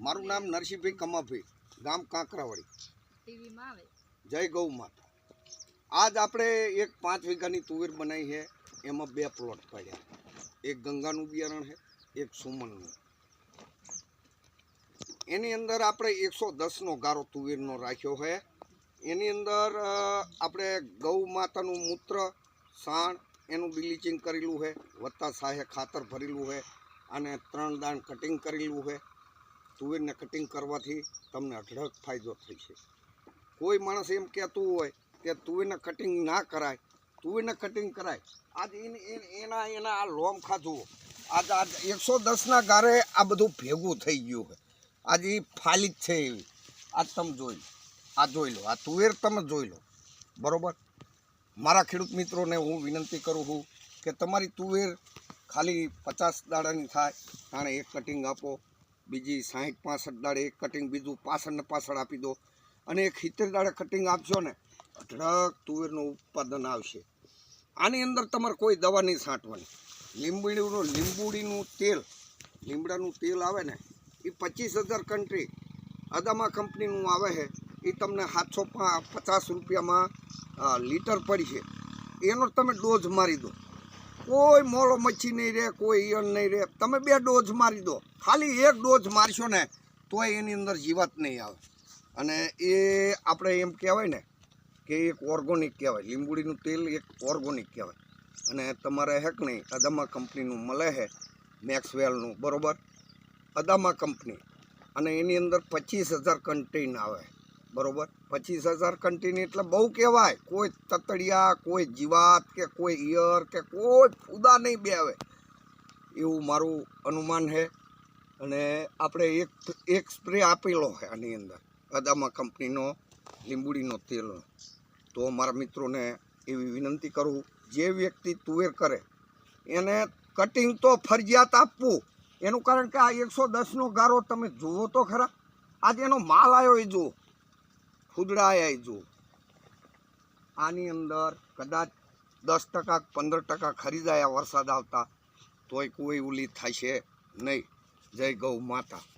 મારું નામ નરસિંહભાઈ કમાભાઈ ગામ કાંકરાવાડી. જય ગૌ માતા. આજ આપણે એક પાંચ વીઘાની તુવેર બનાવી છે. એમાં બે પ્લોટ પડ્યા. એક ગંગાનું બિયારણ છે એક સુમનનું. એની અંદર આપણે એકસો દસનો ગારો તુવેરનો રાખ્યો છે. એની અંદર આપણે ગૌ માતાનું મૂત્ર સાણ એનું બ્લીચિંગ કરેલું છે. વત્તા સાહે ખાતર ભરેલું છે. અને ત્રણ દાણ કટિંગ કરેલું છે. તુવેરને કટિંગ કરવાથી તમને અઢળક ફાયદો થઈ છે. કોઈ માણસ એમ કહેતું હોય કે તુવેરને કટિંગ ના કરાય, તુવેરને કટિંગ કરાય. આજ એન- એન- આ લોમ ખાધું. આજ આજ એકસો દસના ગારે આ બધું ભેગું થઈ ગયું છે. આજે એ ફાલી જ છે એવી આજ તમે જોઈ આ જોઈ લો. આ તુવેર તમે જોઈ લો. બરોબર? મારા ખેડૂત મિત્રોને હું વિનંતી કરું છું કે તમારી તુવેર ખાલી પચાસ દાડાની થાય, તાણે એક કટિંગ આપો. બીજી સાહીઠ પાસઠ દાડે એક કટિંગ બીજું પાછળ ને પાછળ આપી દો. અને એક સિત્તેર દાડે કટિંગ આપશો ને, અઢળક તુવેરનું ઉત્પાદન આવશે. આની અંદર તમારે કોઈ દવા નહીં છાંટવાની. લીંબડીનું, લીંબુડીનું તેલ, લીમડાનું તેલ આવે ને, એ પચીસ હજાર કન્ટ્રી અદામા કંપનીનું આવે છે, એ તમને સાતસો પચાસ રૂપિયામાં લીટર પડી છે. એનો તમે ડોઝ મારી દો. કોઈ મોળો મચ્છી નહીં રહે, કોઈ ઈયળ નહીં રહે. તમે બે ડોઝ મારી દો. ખાલી એક ડોઝ મારશો ને, તોય એની અંદર જીવાત નહીં આવે. અને એ આપણે એમ કહેવાય ને કે એક ઓર્ગોનિક કહેવાય. લીંબુડીનું તેલ એક ઓર્ગોનિક કહેવાય. અને તમારે હેક નહીં, અદામા કંપનીનું મળે છે, મેક્સવેલનું, બરોબર? Adama company. અને એની અંદર પચીસ હજાર કન્ટેન આવે. બરોબર? પચીસ હજાર કન્ટિન્યુ એટલે બહુ કહેવાય. કોઈ તતડિયા, કોઈ જીવાત કે કોઈ ઈયર કે કોઈ ફૂદા નહીં બે આવે એવું મારું અનુમાન છે. અને આપણે એક એક સ્પ્રે આપેલો છે આની અંદર. અદામા કંપનીનો, લીંબુડીનો તેલનો તો મારા મિત્રોને એવી વિનંતી કરું, જે વ્યક્તિ તુવેર કરે, એને કટિંગ તો ફરજિયાત આપવું. એનું કારણ કે આ એકસો દસનો ગારો તમે જુઓ તો ખરા. આજે એનો માલ આવ્યો એ જુઓ. એ જુઓ આની અંદર કદાચ દસ ટકા પંદર ટકા ખરીદાયા વરસાદ આવતા, તોય કોઈ ઓલી થશે નહીં. જય ગૌ માતા.